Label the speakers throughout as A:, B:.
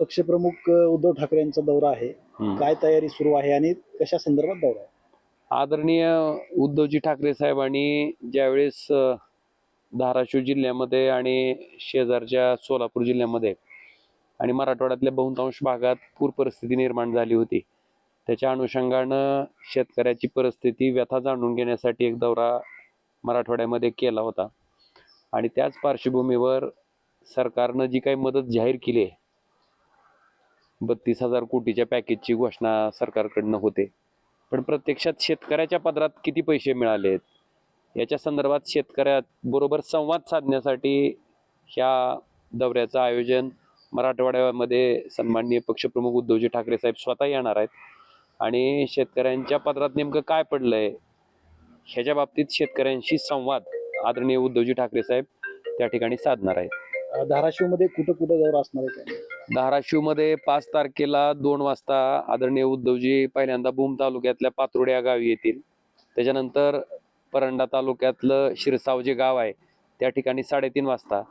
A: पक्षप्रमुख उद्धव ठाकरे यांचा दौरा आहे. काय तयारी सुरू आहे आणि कशा संदर्भात दौरा आहे?
B: आदरणीय उद्धवजी ठाकरे साहेबांनी ज्यावेळेस धाराशिव जिल्ह्यामध्ये आणि शेजारच्या सोलापूर जिल्ह्यामध्ये आणि मराठवाड्यातल्या बहुतांश भागात पूर परिस्थिती निर्माण झाली होती. त्याच्या अनुषंगानं शेतकऱ्याची परिस्थिती व्यथा जाणून घेण्यासाठी एक दौरा मराठवाड्यामध्ये केला होता. आणि त्याच पार्श्वभूमीवर सरकारनं जी काही मदत जाहीर केली आहे बत्तीस हजार कोटीच्या पॅकेजची घोषणा सरकारकडनं होते. पण प्रत्यक्षात शेतकऱ्याच्या पदरात किती पैसे मिळालेत याच्या संदर्भात शेतकऱ्याबरोबर संवाद साधण्यासाठी ह्या दौऱ्याचं आयोजन मराठवाड्यामध्ये सन्माननीय पक्षप्रमुख उद्धवजी ठाकरे साहेब स्वतः येणार आहेत. आणि शेतकऱ्यांच्या पदरात नेमकं काय पडलंय? ह्याच्या बाबतीत शेतकऱ्यांशी संवाद आदरणीय उद्धवजी ठाकरे साहेब त्या ठिकाणी साधणार आहेत.
A: धाराशिवमध्ये कुठं कुठं दौरा असणार आहे?
B: धाराशिवमध्ये पाच तारखेला दोन वाजता आदरणीय उद्धवजी पहिल्यांदा भूम तालुक्यातल्या पात्रोड या गावी येतील. त्याच्यानंतर परंडा तालुक्यातलं शिरसाव जे गाव आहे त्या ठिकाणी साडेतीन वाजता.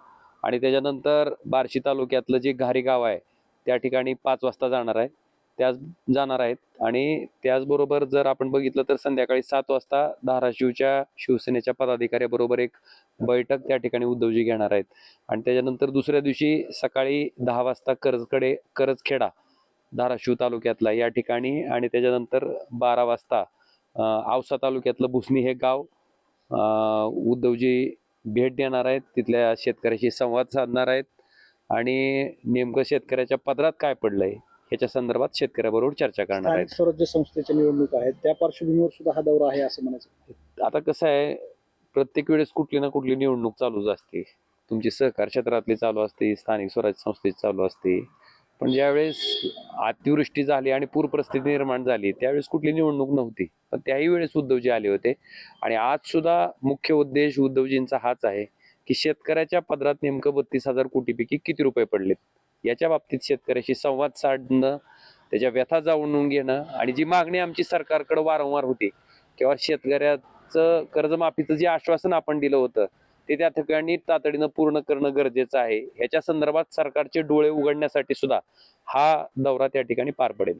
B: आणि त्याच्यानंतर बार्शी तालुक्यातलं जे घारी गाव आहे त्या ठिकाणी पाच वाजता जाणार आहे. त्याच जाणार आहेत. आणि त्याचबरोबर जर आपण बघितलं तर संध्याकाळी सात वाजता धाराशिवच्या शिवसेनेच्या पदाधिकाऱ्याबरोबर एक बैठक त्या ठिकाणी उद्धवजी घेणार आहेत. आणि त्याच्यानंतर दुसऱ्या दिवशी सकाळी दहा वाजता कर्जकडे कर्जखेडा धाराशिव तालुक्यातला या ठिकाणी आणि त्याच्यानंतर बारा वाजता औसा तालुक्यातलं भुसणी हे गाव उद्धवजी भेट देणार आहेत. तिथल्या शेतकऱ्याशी संवाद साधणार आहेत. आणि नेमकं शेतकऱ्याच्या पदरात काय पडलंय ह्याच्या संदर्भात शेतकऱ्याबरोबर चर्चा करणार आहेत.
A: स्वराज्य संस्थेच्या निवडणूक आहेत. त्या पार्श्वभूमीवर सुद्धा हा दौरा आहे असं म्हणायचं.
B: आता कसं आहे प्रत्येक वेळेस कुठली ना कुठली निवडणूक चालूच असते. तुमची सहकार क्षेत्रातली चालू असते स्थानिक स्वराज्य संस्थेची चालू असते. पण ज्यावेळेस अतिवृष्टी झाली आणि पूर परिस्थिती निर्माण झाली त्यावेळेस कुठली निवडणूक नव्हती. पण त्याही वेळेस उद्धवजी आले होते. आणि आज सुद्धा मुख्य उद्देश उद्धवजींचा हाच आहे की शेतकऱ्याच्या पदरात नेमकं बत्तीस हजार कोटीपैकी किती रुपये पडलेत? याच्या बाबतीत शेतकऱ्याशी संवाद साधणं त्याच्या व्यथा जाणून घेणं आणि जी मागणी आमची सरकारकडे वारंवार होती किंवा शेतकऱ्याचं कर्जमाफीचं जे आश्वासन आपण दिलं होतं ते त्या ठिकाणी तातडीनं पूर्ण करणं गरजेचं आहे. याच्या संदर्भात सरकारचे डोळे उघडण्यासाठी सुद्धा हा दौरा त्या ठिकाणी पार पडेल.